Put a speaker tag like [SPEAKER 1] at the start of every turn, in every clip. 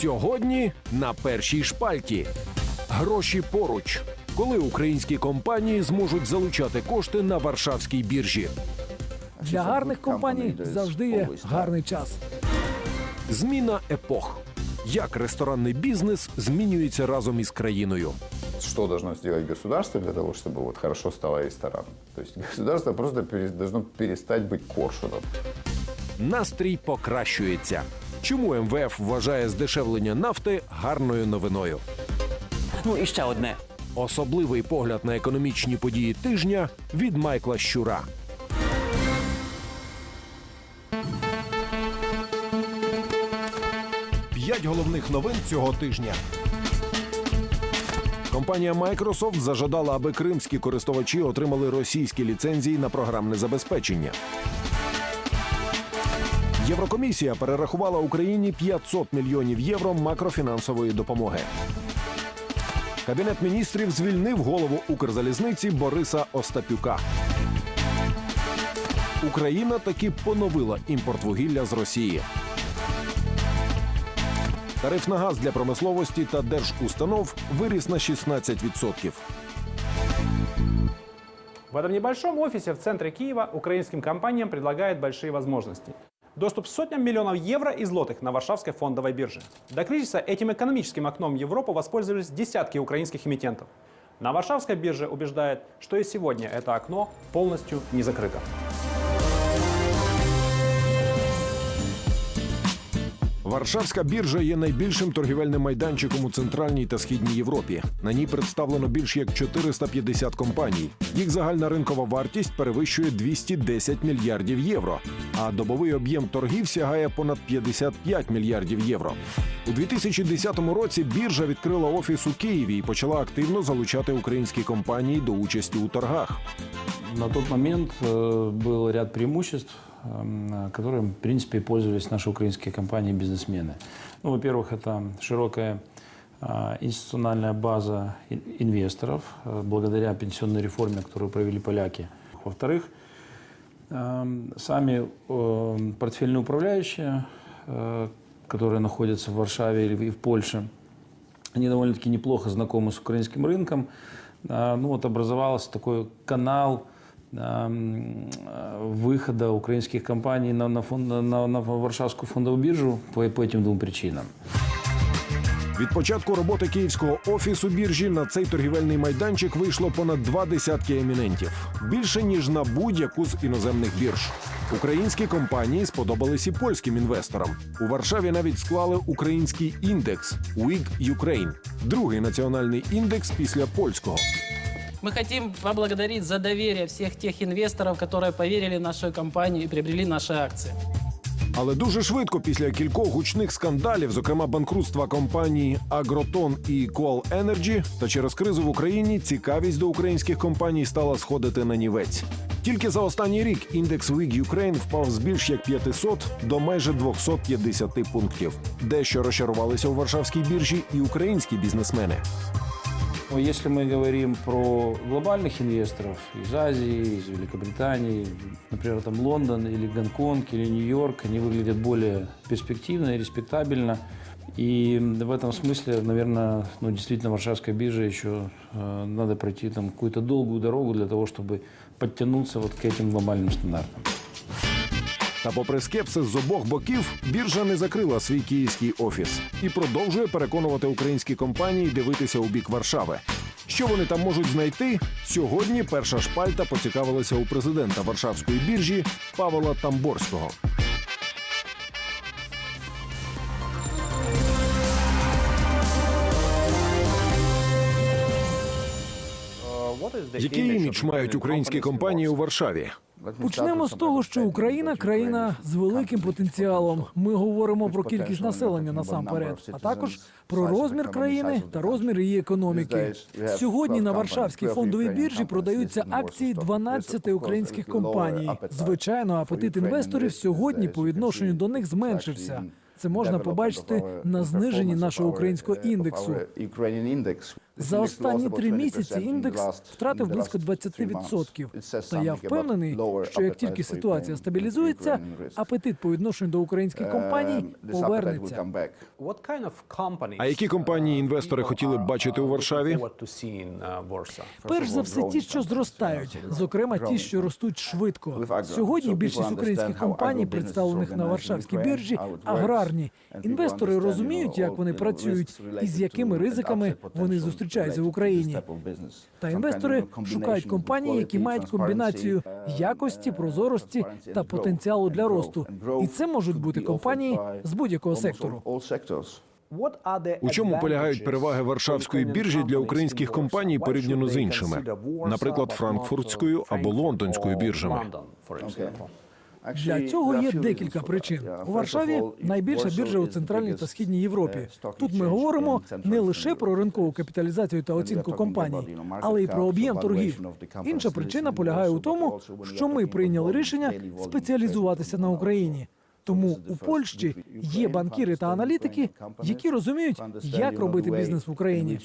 [SPEAKER 1] Сьогодні на першій шпальті. Гроші поруч. Коли українські компанії зможуть залучати кошти на Варшавській біржі?
[SPEAKER 2] Для гарних компаній завжди є гарний час.
[SPEAKER 1] Зміна епох. Як ресторанний бізнес змінюється разом із країною?
[SPEAKER 3] Что должно сделать государство для того, чтобы вот хорошо стало ресторан? То есть государство просто пере- должно перестать быть коршуном.
[SPEAKER 1] Настрій покращується. Чому МВФ вважає здешевлення нафти гарною новиною?
[SPEAKER 4] Ну і ще одне.
[SPEAKER 1] Особливий погляд на економічні події тижня від Майкла Щура. П'ять головних новин цього тижня. Компанія Microsoft зажадала, аби кримські користувачі отримали російські ліцензії на програмне забезпечення. Єврокомісія перерахувала Україні 500 мільйонів євро макрофінансової допомоги. Кабінет міністрів звільнив голову Укрзалізниці Бориса Остапюка. Україна таки поновила імпорт вугілля з Росії. Тариф на газ для промисловості та держустанов виріс на 16%.
[SPEAKER 5] В этом небольшом офисе в центре Киева украинским компаниям предлагают большие возможности. Доступ сотням миллионов евро и злотых на Варшавской фондовой бирже. До кризиса этим экономическим окном в Европу воспользовались десятки украинских эмитентов. На Варшавской бирже убеждает, что и сегодня это окно полностью не закрыто.
[SPEAKER 1] Варшавська біржа є найбільшим торгівельним майданчиком у центральній та східній Європі. На ній представлено більш як 450 компаній. Їх загальна ринкова вартість перевищує 210 мільярдів євро, а добовий об'єм торгів сягає понад 55 мільярдів євро. У 2010 році біржа відкрила офіс у Києві і почала активно залучати українські компанії до участі у торгах.
[SPEAKER 6] На тот момент э, был ряд преимуществ, эм, которым, в принципе, пользовались наши украинские компании и бизнесмены. Ну, во-первых, это широкая а, институциональная база ин- инвесторов, э, благодаря пенсионной реформе, которую провели поляки. Во-вторых, эм, сами эм, портфельные управляющие, э, которые находятся в Варшаве или в- Польше, они довольно-таки неплохо знакомы с украинским рынком. А, Ну вот образовался такой канал выхода украинских компаний на, на, фон- на, на Варшавскую фондовую биржу по, по этим двум причинам.
[SPEAKER 1] Від початку роботи київського офісу біржі на цей торгівельний майданчик вийшло понад два десятки емінентів більше ніж на будь-яку з іноземних бірж. Українські компанії сподобались і польським інвесторам. У Варшаві навіть склали український індекс WIG Ukraine, другий національний індекс після польського.
[SPEAKER 7] Мы хотим поблагодарить за доверие всех тех инвесторов, которые поверили в нашу компанию и приобрели наши акции.
[SPEAKER 1] Але дуже швидко після кількох гучних скандалів, зокрема банкрутства компанії Агротон і Coal Energy, та через кризу в Україні цікавість до українських компаній стала сходити на нівець. Тільки за останній рік індекс WIG Ukraine впав з більш як 500 до майже 250 пунктів. Дещо розчарувалися у Варшавській біржі і українські бізнесмени.
[SPEAKER 6] Ну, Если мы говорим про глобальных инвесторов из Азии, из Великобритании, например, там Лондон или Гонконг или Нью-Йорк, они выглядят более перспективно и респектабельно. И в этом смысле, наверное, ну, действительно Варшавская биржа еще э, надо пройти там какую-то долгую дорогу для того, чтобы подтянуться вот к этим глобальным стандартам.
[SPEAKER 1] Та, попри скепсис з обох боків, біржа не закрила свій київський офіс і продовжує переконувати українські компанії дивитися у бік Варшави. Що вони там можуть знайти? Сьогодні перша шпальта поцікавилася у президента Варшавської біржі Павла Тамборського. Який імідж мають українські компанії у Варшаві?
[SPEAKER 2] Почнемо з того, що Україна країна з великим потенціалом. Ми говоримо про кількість населення насамперед, а також про розмір країни та розмір її економіки. Сьогодні на Варшавській фондовій біржі продаються акції 12 українських компаній. Звичайно, апетит інвесторів сьогодні по відношенню до них зменшився. Це можна побачити на зниженні нашого українського індексу. За останні три місяці індекс втратив близько 20%. Та я впевнений, що як тільки ситуація стабілізується, апетит по відношенню до українських компаній повернеться.
[SPEAKER 1] А які компанії інвестори хотіли б бачити у Варшаві?
[SPEAKER 5] see in uh,
[SPEAKER 2] Перш за все, ті, що зростають, зокрема ті, що ростуть швидко. Сьогодні більшість українських компаній, представлених на Варшавській біржі, аграрні. Інвестори розуміють, як вони працюють і з якими ризиками вони зустрічаються в Україні. Та інвестори шукають компанії, які мають комбінацію якості, прозорості та потенціалу для росту. І це можуть бути компанії з будь-якого сектору.
[SPEAKER 1] У чому полягають переваги Варшавської біржі для українських компаній порівняно з іншими, наприклад, франкфуртською або лондонською біржами?
[SPEAKER 2] Для цього є декілька причин. У Варшаві найбільша біржа у центральній та східній Європі. Тут ми говоримо не лише про ринкову капіталізацію та оцінку компаній, але й про об'єм торгів. Інша причина полягає у тому, що ми прийняли рішення спеціалізуватися на Україні. Тому у Польщі є банкіри та аналітики, які розуміють, як робити бізнес в Україні.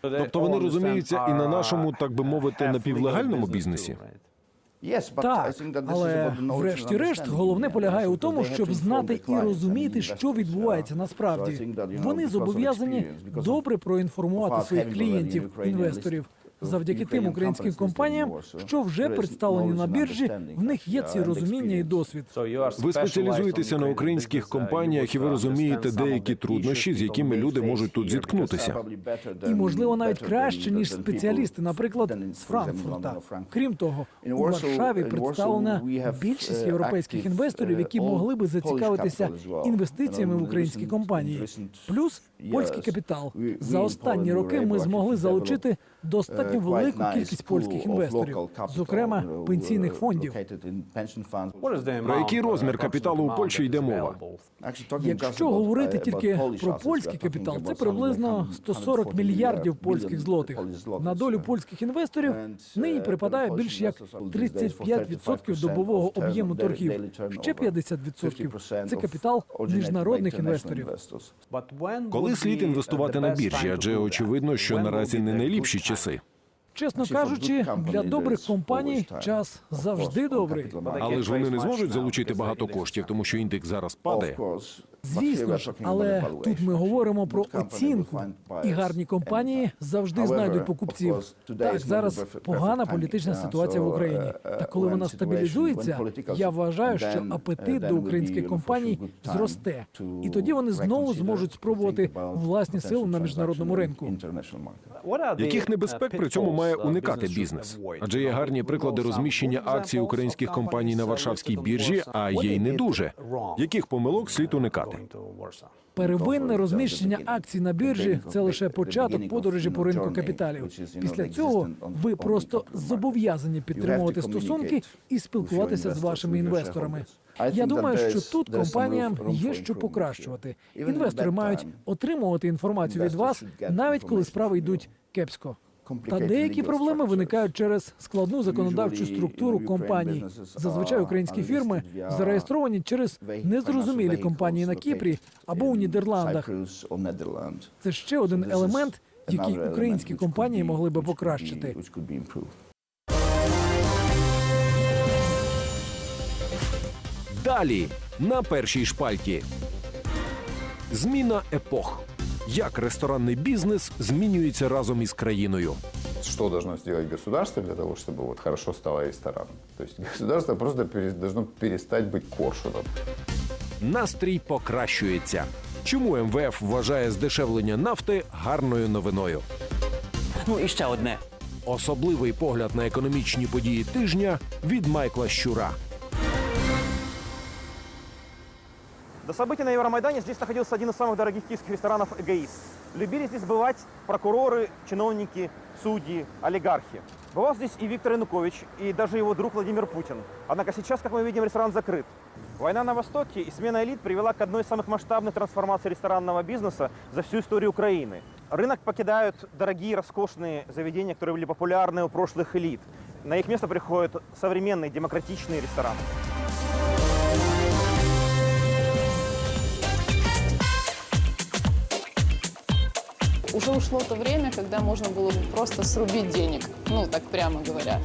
[SPEAKER 1] Тобто вони розуміються і на нашому, так би мовити, напівлегальному бізнесі.
[SPEAKER 2] Так, але врешті-решт головне полягає у тому, щоб знати і розуміти, що відбувається насправді. Вони зобов'язані добре проінформувати своїх клієнтів, інвесторів. Завдяки тим українським компаніям, що вже представлені на біржі, в них є ці розуміння і досвід.
[SPEAKER 1] Ви спеціалізуєтеся на українських компаніях, і ви розумієте деякі труднощі, з якими люди можуть тут зіткнутися.
[SPEAKER 2] І можливо навіть краще ніж спеціалісти, наприклад, з Франкфурта. Крім того, у Варшаві представлена більшість європейських інвесторів, які могли би зацікавитися інвестиціями в українські компанії. Плюс польський капітал. За останні роки ми змогли залучити достатньо велику кількість польських інвесторів, зокрема пенсійних фондів.
[SPEAKER 1] Про який розмір капіталу у Польщі йде мова?
[SPEAKER 2] Якщо говорити тільки про польський капітал, це приблизно 140 мільярдів польських злотих. На долю польських інвесторів нині припадає більш як 35% добового об'єму торгів. Ще 50% – це капітал міжнародних інвесторів.
[SPEAKER 1] Коли слід інвестувати
[SPEAKER 5] uh,
[SPEAKER 1] на біржі? Адже очевидно, що наразі не найліпші
[SPEAKER 5] good
[SPEAKER 1] часы.
[SPEAKER 2] Чесно кажучи, для добрих компаній час завжди добрий.
[SPEAKER 1] Але ж вони не зможуть залучити багато коштів, тому що індекс зараз падає.
[SPEAKER 2] Звісно ж, але тут ми говоримо про оцінку, і гарні компанії завжди знайдуть покупців. Так, зараз погана політична ситуація в Україні. Та коли вона стабілізується, я вважаю, що апетит до українських компаній зросте, і тоді вони знову зможуть спробувати власні сили на міжнародному ринку.
[SPEAKER 1] Яких небезпек при цьому має
[SPEAKER 5] uh,
[SPEAKER 1] уникати бізнес? Адже є гарні приклади розміщення акцій українських компаній на Варшавській біржі, а є й не дуже. Яких помилок слід уникати?
[SPEAKER 2] Первинне розміщення акцій на біржі це лише початок подорожі по ринку капіталів. Після цього ви просто зобов'язані підтримувати стосунки і спілкуватися з вашими інвесторами. Я думаю, що тут компаніям є що покращувати. Інвестори мають отримувати інформацію від вас, навіть коли справи йдуть кепсько. Та деякі проблеми виникають через складну законодавчу структуру компаній. Зазвичай українські фірми зареєстровані через незрозумілі компанії на Кіпрі або у Нідерландах. Це ще один елемент, який українські компанії могли би покращити.
[SPEAKER 1] Далі на першій шпальті. Зміна епох. Як ресторанний бізнес змінюється разом із країною?
[SPEAKER 3] Что должно сделать государство для того, чтобы вот хорошо стало рестораном? То есть государство просто пере- должно перестать быть коршуном.
[SPEAKER 1] Настрій покращується. Чому МВФ вважає здешевлення нафти гарною новиною?
[SPEAKER 4] Ну і ще одне.
[SPEAKER 1] Особливий погляд на економічні події тижня від Майкла Щура.
[SPEAKER 8] До событий на Евромайдане здесь находился один из самых дорогих киевских ресторанов «Эгоист». Любили здесь бывать прокуроры, чиновники, судьи, олигархи. Бывал здесь и Виктор Янукович, и даже его друг Владимир Путин. Однако сейчас, как мы видим, ресторан закрыт. Война на Востоке и смена элит привела к одной из самых масштабных трансформаций ресторанного бизнеса за всю историю Украины. Рынок покидают дорогие, роскошные заведения, которые были популярны у прошлых элит. На их место приходят современные, демократичные рестораны.
[SPEAKER 9] Уже ушло то время, когда можно было бы просто срубить денег, ну, так прямо говоря.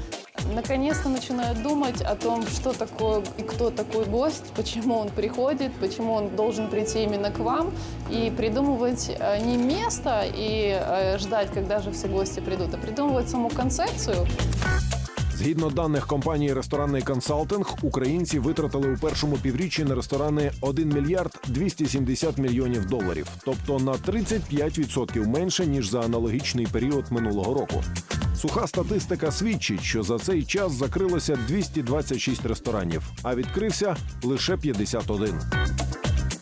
[SPEAKER 9] Наконец-то начинаю думать о том, что такое и кто такой гость, почему он приходит, почему он должен прийти именно к вам, и придумывать э, не место и э, ждать, когда же все гости придут, а придумывать саму концепцию.
[SPEAKER 1] Згідно даних компанії Ресторанний консалтинг, українці витратили у першому півріччі на ресторани 1 мільярд 270 мільйонів доларів, тобто на 35% менше ніж за аналогічний період минулого року. Суха статистика свідчить, що за цей час закрилося 226 ресторанів, а відкрився лише 51.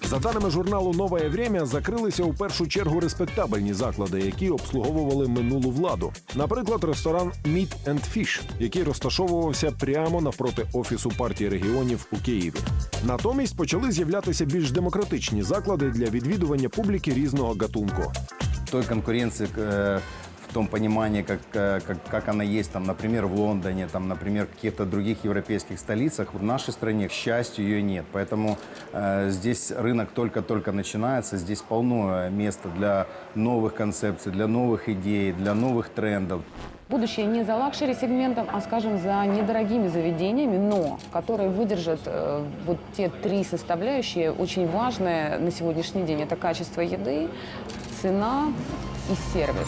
[SPEAKER 1] За даними журналу Нове Время, закрилися у першу чергу респектабельні заклади, які обслуговували минулу владу. Наприклад, ресторан Meat and Fish, який розташовувався прямо навпроти офісу партії регіонів у Києві. Натомість почали з'являтися більш демократичні заклади для відвідування публіки різного гатунку.
[SPEAKER 10] той конкуренции э, в том понимании, как, э, как, как она есть, там, например, в Лондоне, там, например, в каких-то других европейских столицах, в нашей стране, к счастью, ее нет. Поэтому э, здесь рынок только-только начинается, здесь полно э, места для новых концепций, для новых идей, для новых трендов.
[SPEAKER 11] Будущее не за лакшери-сегментом, а, скажем, за недорогими заведениями, но которые выдержат э, вот те три составляющие, очень важные на сегодняшний день. Это качество еды, цена и сервис.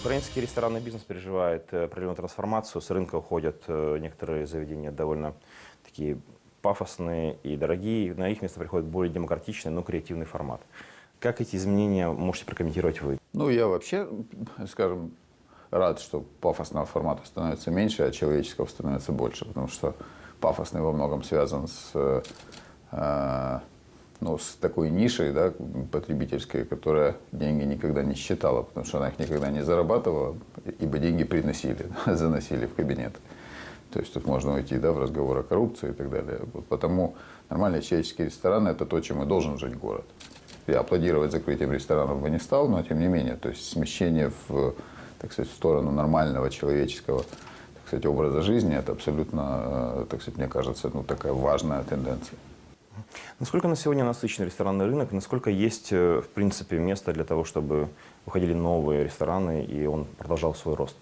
[SPEAKER 8] Украинский ресторанный бизнес переживает э, определенную трансформацию. С рынка уходят э, некоторые заведения довольно такие пафосные и дорогие. На их место приходит более демократичный, но креативный формат. Как эти изменения можете прокомментировать вы?
[SPEAKER 3] Ну, я вообще, скажем, рад, что пафосного формата становится меньше, а человеческого становится больше, потому что пафосный во многом связан с, э, ну, с такой нишей да, потребительской, которая деньги никогда не считала, потому что она их никогда не зарабатывала, ибо деньги приносили, заносили в кабинет. То есть тут можно уйти да, в разговор о коррупции и так далее. Вот потому нормальные человеческие рестораны – это то, чем и должен жить город. Я аплодировать закрытием ресторанов бы не стал, но тем не менее, то есть смещение в, так сказать, в сторону нормального человеческого сказать, образа жизни – это абсолютно, э, так сказать, мне кажется, ну, такая важная тенденция.
[SPEAKER 8] Насколько на сегодня насыщен ресторанный рынок? Насколько есть, э, в принципе, место для того, чтобы выходили новые рестораны, и он продолжал свой рост?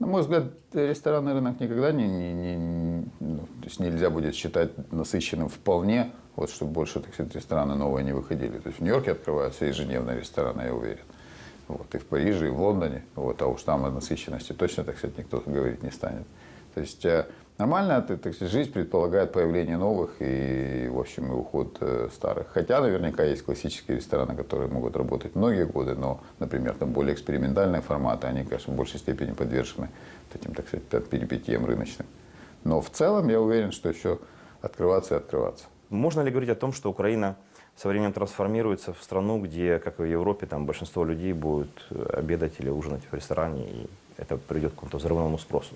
[SPEAKER 3] На мой взгляд, ресторанный рынок никогда не, не, не- ну, то есть нельзя будет считать насыщенным вполне, вот чтобы больше, так сказать, рестораны новые не выходили. То есть в Нью-Йорке открываются ежедневные рестораны, я уверен. Вот, и в Париже, и в Лондоне. Вот, а уж там о насыщенности точно, так сказать, никто говорить не станет. То есть э, нормальная так сказать, жизнь предполагает появление новых и, в общем, и уход э, старых. Хотя наверняка есть классические рестораны, которые могут работать многие годы, но, например, там более экспериментальные форматы, они, конечно, в большей степени подвержены этим, так сказать, перипетиям рыночным. Но в целом я уверен, что еще открываться и открываться.
[SPEAKER 8] Можно ли говорить о том, что Украина со временем трансформируется в страну, где, как и в Европе, там большинство людей будут э, обедать или ужинать в ресторане, и это приведет к какому-то взрывному спросу?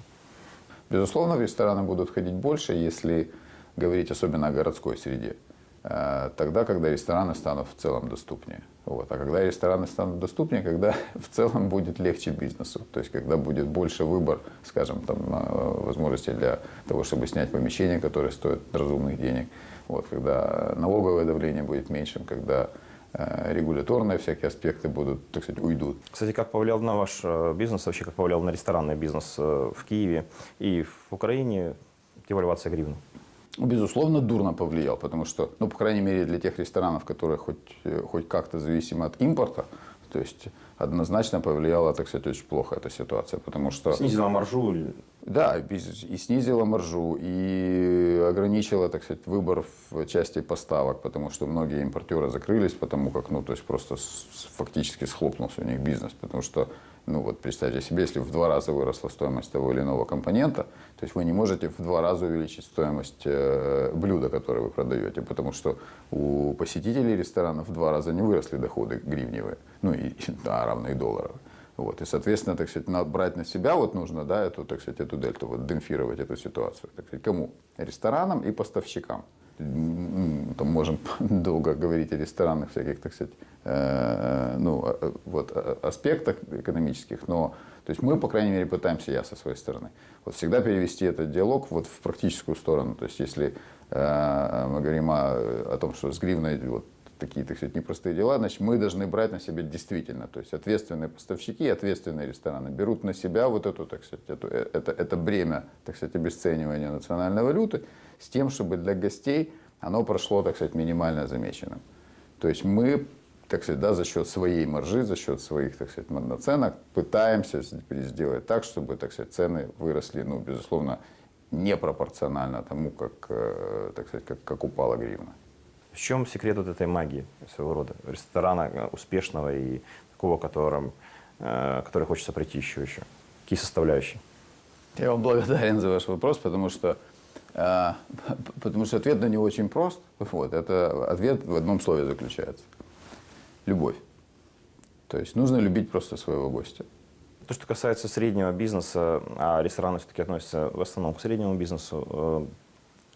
[SPEAKER 3] Безусловно, в рестораны будут ходить больше, если говорить особенно о городской среде. Э, Тогда, когда рестораны станут в целом доступнее. Вот. А когда рестораны станут доступнее, когда в целом будет легче бизнесу. То есть, когда будет больше выбор, скажем, там, э, возможностей для того, чтобы снять помещение, которое стоит разумных денег. Вот. Когда налоговое давление будет меньшим, когда э, регуляторные всякие аспекты будут, так сказать, уйдут.
[SPEAKER 8] Кстати, как повлиял на ваш э, бизнес, вообще как повлиял на ресторанный бизнес э, в Киеве и в Украине девальвация гривны?
[SPEAKER 3] Безусловно, дурно повлиял, потому что, ну, по крайней мере, для тех ресторанов, которые хоть, э, хоть как-то зависимы от импорта, то есть однозначно повлияла, так сказать, очень плохо эта ситуация, потому что...
[SPEAKER 8] Снизила маржу?
[SPEAKER 3] Да, и снизила маржу, и ограничила, так сказать, выбор в части поставок, потому что многие импортеры закрылись, потому как, ну, то есть просто фактически схлопнулся у них бизнес, потому что, ну, вот представьте себе, если в два раза выросла стоимость того или иного компонента, то есть вы не можете в два раза увеличить стоимость э, блюда, которое вы продаете, потому что у посетителей ресторанов в два раза не выросли доходы гривневые, ну, и, да, равные долларовые. Вот, и, соответственно, так сказать, надо брать на себя вот нужно, да, эту, так сказать, эту дельту, вот, демпфировать эту ситуацию. Так сказать, кому? Ресторанам и поставщикам. М, Там можем долго говорить о ресторанных всяких, так сказать, э, ну, э, вот, э, аспектах экономических, но то есть мы, по крайней мере, пытаемся, я со своей стороны, вот всегда перевести этот диалог вот в практическую сторону. То есть если э, мы говорим о, о том, что с гривной вот такие, так сказать, непростые дела, значит, мы должны брать на себя действительно, то есть ответственные поставщики, ответственные рестораны берут на себя вот эту, так сказать, эту, э, это, это бремя, так сказать, обесценивания национальной валюты с тем, чтобы для гостей оно прошло, так сказать, минимально замеченным. То есть мы, так сказать, да, за счет своей маржи, за счет своих, так сказать, наценок пытаемся сделать так, чтобы, так сказать, цены выросли, ну, безусловно, непропорционально тому, как, э, так сказать, как, как упала гривна.
[SPEAKER 8] В чем секрет вот этой магии своего рода? Ресторана э, успешного и такого, которым, э, который хочется прийти еще еще. Какие составляющие?
[SPEAKER 3] Я вам благодарен за ваш вопрос, потому что, э, потому что ответ на него очень прост. Вот, это ответ в одном слове заключается. Любовь. То есть нужно любить просто своего гостя.
[SPEAKER 8] То, что касается среднего бизнеса, а рестораны все-таки относятся в основном к среднему бизнесу, э,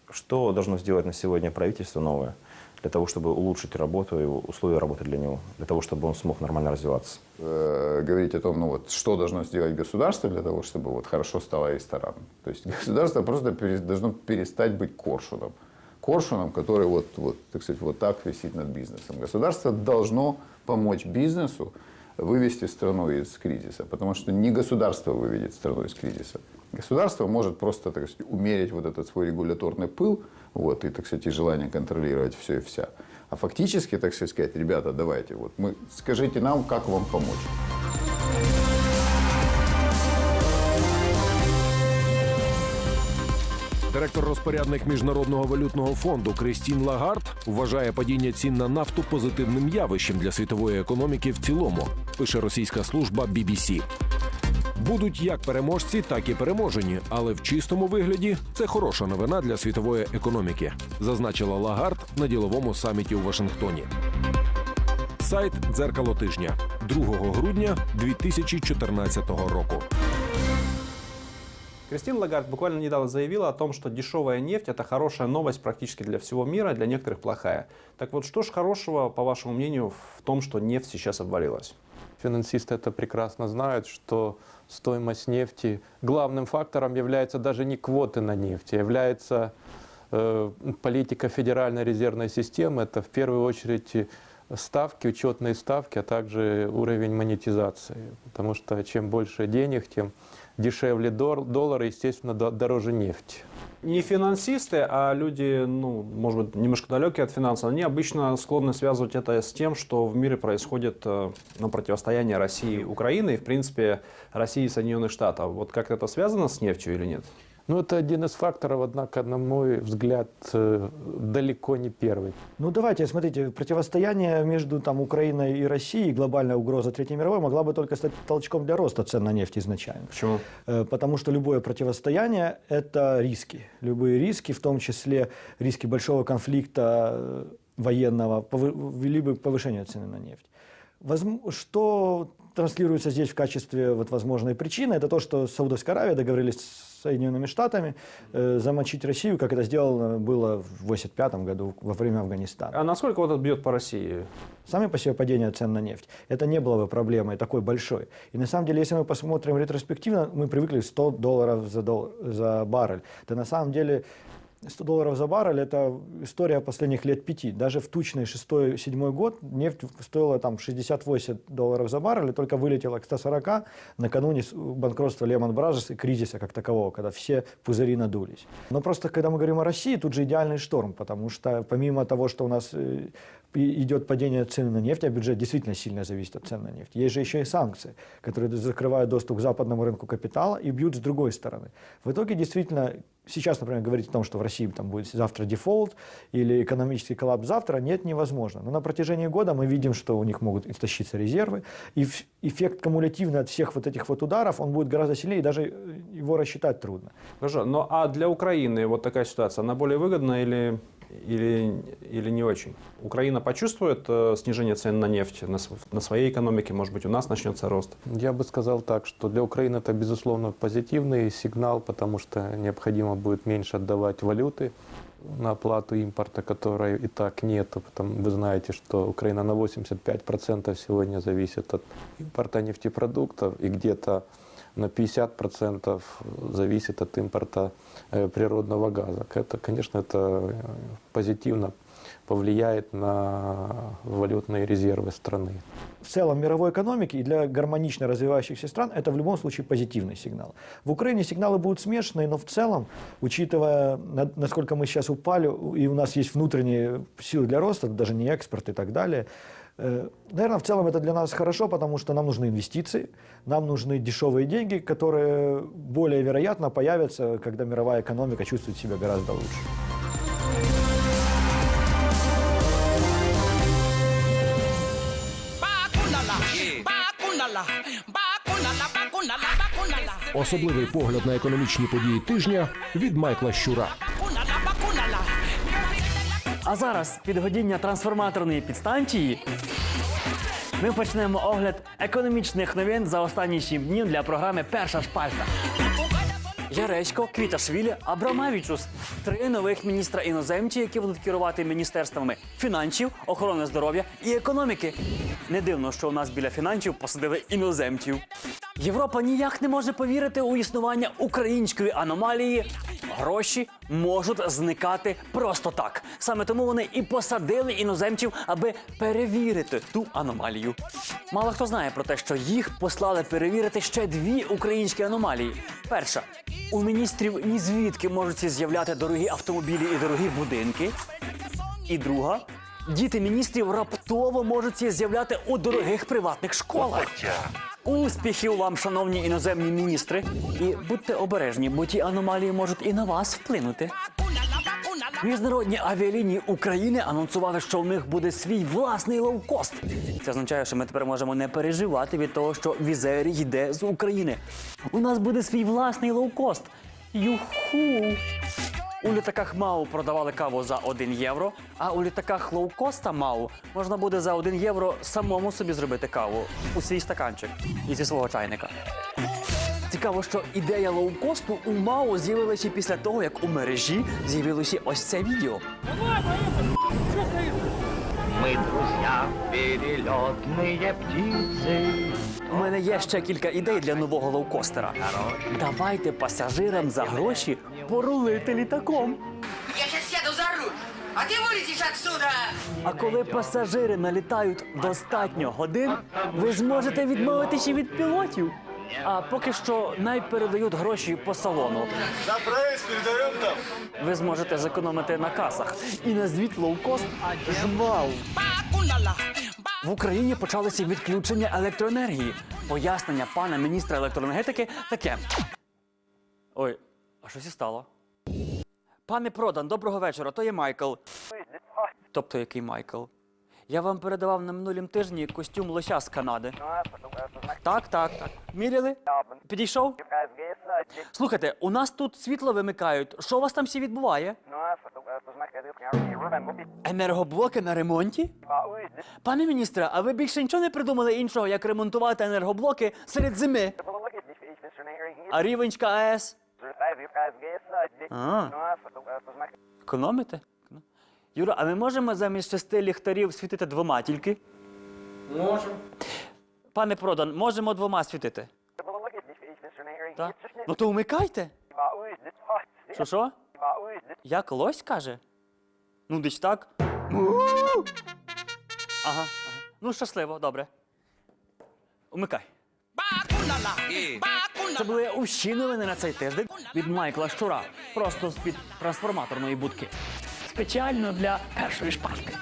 [SPEAKER 8] что должно сделать на сегодня правительство новое для того, чтобы улучшить работу и условия работы для него, для того, чтобы он смог нормально развиваться?
[SPEAKER 3] Э, говорить о том, ну вот, что должно сделать государство для того, чтобы вот хорошо стало рестораном. То есть государство просто должно перестать быть коршуном. Коршуном, который вот, вот, так сказать, вот так висит над бизнесом. Государство должно помочь бизнесу вывести страну из кризиса, потому что не государство выведет страну из кризиса. Государство может просто так сказать, умерить вот этот свой регуляторный пыл вот, и, так сказать, и желание контролировать все и вся. А фактически, так сказать, ребята, давайте, вот мы, скажите нам, как вам помочь.
[SPEAKER 1] Директор-розпорядник Міжнародного валютного фонду Кристін Лагард вважає падіння цін на нафту позитивним явищем для світової економіки в цілому. Пише російська служба BBC Будуть як переможці, так і переможені, але в чистому вигляді це хороша новина для світової економіки, зазначила Лагард на діловому саміті у Вашингтоні. Сайт Дзеркало тижня 2 грудня 2014 року.
[SPEAKER 5] Кристина Лагард буквально недавно заявила о том, что дешевая нефть – это хорошая новость практически для всего мира, для некоторых плохая. Так вот, что ж хорошего, по вашему мнению, в том, что нефть сейчас обвалилась?
[SPEAKER 12] Финансисты это прекрасно знают, что стоимость нефти главным фактором является даже не квоты на нефть, а является э, политика Федеральной резервной системы. Это в первую очередь ставки, учетные ставки, а также уровень монетизации. Потому что чем больше денег, тем дешевле дол- доллар, и, естественно, до- дороже нефть.
[SPEAKER 5] Не финансисты, а люди, ну, может быть, немножко далекие от финансов, они обычно склонны связывать это с тем, что в мире происходит э, ну, противостояние России и Украины, и, в принципе, России и Соединенных Штатов. Вот как это связано с нефтью или нет?
[SPEAKER 12] Ну, это один из факторов, однако, на мой взгляд, э, далеко не первый.
[SPEAKER 13] Ну давайте, смотрите, противостояние между там, Украиной и Россией, глобальная угроза Третьей мировой могла бы только стать толчком для роста цен на нефть изначально.
[SPEAKER 5] Почему?
[SPEAKER 13] Э, Потому что любое противостояние – это риски. Любые риски, в том числе риски большого конфликта э, военного, повы- вели бы к повышению цены на нефть. Что транслируется здесь в качестве вот, возможной причины, это то, что Саудовская Аравия договорились с Соединенными Штатами э, замочить Россию, как это сделано было в 1985 году во время Афганистана.
[SPEAKER 5] А насколько вот это бьет по России?
[SPEAKER 13] Сами по себе падение цен на нефть, это не было бы проблемой такой большой. И на самом деле, если мы посмотрим ретроспективно, мы привыкли 100 долларов за, дол- за баррель. Да на самом деле 100 долларов за баррель – это история последних лет пяти. Даже в тучный 6-7 год нефть стоила там 68 долларов за баррель, и только вылетела к 140 накануне с- банкротства Lehman Brothers и кризиса как такового, когда все пузыри надулись. Но просто, когда мы говорим о России, тут же идеальный шторм, потому что помимо того, что у нас э, идет падение цены на нефть, а бюджет действительно сильно зависит от цен на нефть. Есть же еще и санкции, которые закрывают доступ к западному рынку капитала и бьют с другой стороны. В итоге действительно сейчас, например, говорить о том, что в России там будет завтра дефолт или экономический коллапс завтра, нет, невозможно. Но на протяжении года мы видим, что у них могут истощиться резервы, и ф- эффект кумулятивный от всех вот этих вот ударов, он будет гораздо сильнее, и даже э, его рассчитать трудно.
[SPEAKER 5] Хорошо, ну а для Украины вот такая ситуация, она более выгодна или, или, или не очень? Украина почувствует э, снижение цен на нефть на, св- на своей экономике, может быть, у нас начнется рост?
[SPEAKER 12] Я бы сказал так, что для Украины это, безусловно, позитивный сигнал, потому что необходимо будет меньше отдавать валюты на оплату импорта, которой и так нету. Потому вы знаете, что Украина на 85% сегодня зависит от импорта нефтепродуктов, и где-то на 50% зависит от импорта э, природного газа. Это, конечно, это э, позитивно повлияет на валютные резервы страны.
[SPEAKER 13] в целом мировой экономики и для гармонично развивающихся стран это в любом случае позитивный сигнал. В Украине сигналы будут смешанные, но в целом, учитывая, на- насколько мы сейчас упали, и у нас есть внутренние силы для роста, даже не экспорт и так далее, наверное, в целом это для нас хорошо, потому что нам нужны инвестиции, нам нужны дешевые деньги, которые более вероятно появятся, когда мировая экономика чувствует себя гораздо лучше.
[SPEAKER 1] Особливий погляд на економічні події тижня від Майкла Щура.
[SPEAKER 4] А зараз підгодіння трансформаторної підстанції. Ми почнемо огляд економічних новин за останні 7 днів для програми Перша шпальта. Яресько, Квіташвілі, Абрамавічус три нових міністра іноземці, які будуть керувати міністерствами фінансів, охорони здоров'я і економіки. Не дивно, що у нас біля фінансів посадили іноземців. Європа ніяк не може повірити у існування української аномалії. Гроші можуть зникати просто так. Саме тому вони і посадили іноземців, аби перевірити ту аномалію. Мало хто знає про те, що їх послали перевірити ще дві українські аномалії. Перша у міністрів ні звідки можуть з'являти дорогі автомобілі і дорогі будинки. І друга діти міністрів раптово можуть з'являти у дорогих приватних школах. Успіхів вам, шановні іноземні міністри, і будьте обережні, бо ті аномалії можуть і на вас вплинути. Міжнародні авіалінії України анонсували, що в них буде свій власний лоукост. Це означає, що ми тепер можемо не переживати від того, що візер йде з України. У нас буде свій власний лоукост. Юху! У літаках МАУ продавали каву за 1 євро, а у літаках лоукоста МАУ можна буде за 1 євро самому собі зробити каву у свій стаканчик і зі свого чайника. Цікаво, що ідея лоукосту у МАУ з'явилася після того, як у мережі з'явилося ось це відео.
[SPEAKER 14] Мы друзья, перелетные птицы.
[SPEAKER 4] У мене є ще кілька ідей для нового лоукостера. Давайте пасажирам за гроші порулити літаком.
[SPEAKER 15] Я сейчас сяду за руль, а ты вылетишь отсюда!
[SPEAKER 4] А коли пасажири налітають достатньо годин, ви зможете відмовитися від пілотів. А поки що найпередають гроші по салону.
[SPEAKER 14] Проезд там.
[SPEAKER 4] Ви зможете зекономити на касах. І назвіть лоукост жвал. В Україні почалися відключення електроенергії. Пояснення пана міністра електроенергетики таке. Ой, а щось і стало. Пане Продан, доброго вечора. То є Майкл. Тобто який Майкл? Я вам передавав на минулім тижні костюм лося з Канади. Так, так, так. Міряли? Підійшов? Слухайте, у нас тут світло вимикають. Що у вас там всі відбуває? Енергоблоки на ремонті? Пане міністре, а ви більше нічого не придумали іншого, як ремонтувати енергоблоки серед зими? А Рівенська АЕС? А. Економите? Юра, а ми можемо замість шести ліхтарів світити двома тільки?
[SPEAKER 14] Можем.
[SPEAKER 4] Пане Продан, можемо двома світити? Так? Ну то вмикайте. Що що? Як лось каже? Ну, десь так. Ага, ага. Ну, щасливо, добре. Умикай. Це були усі новини на цей тиждень від Майкла Щура. Просто з-під трансформаторної будки. Спеціально для першої шпальки.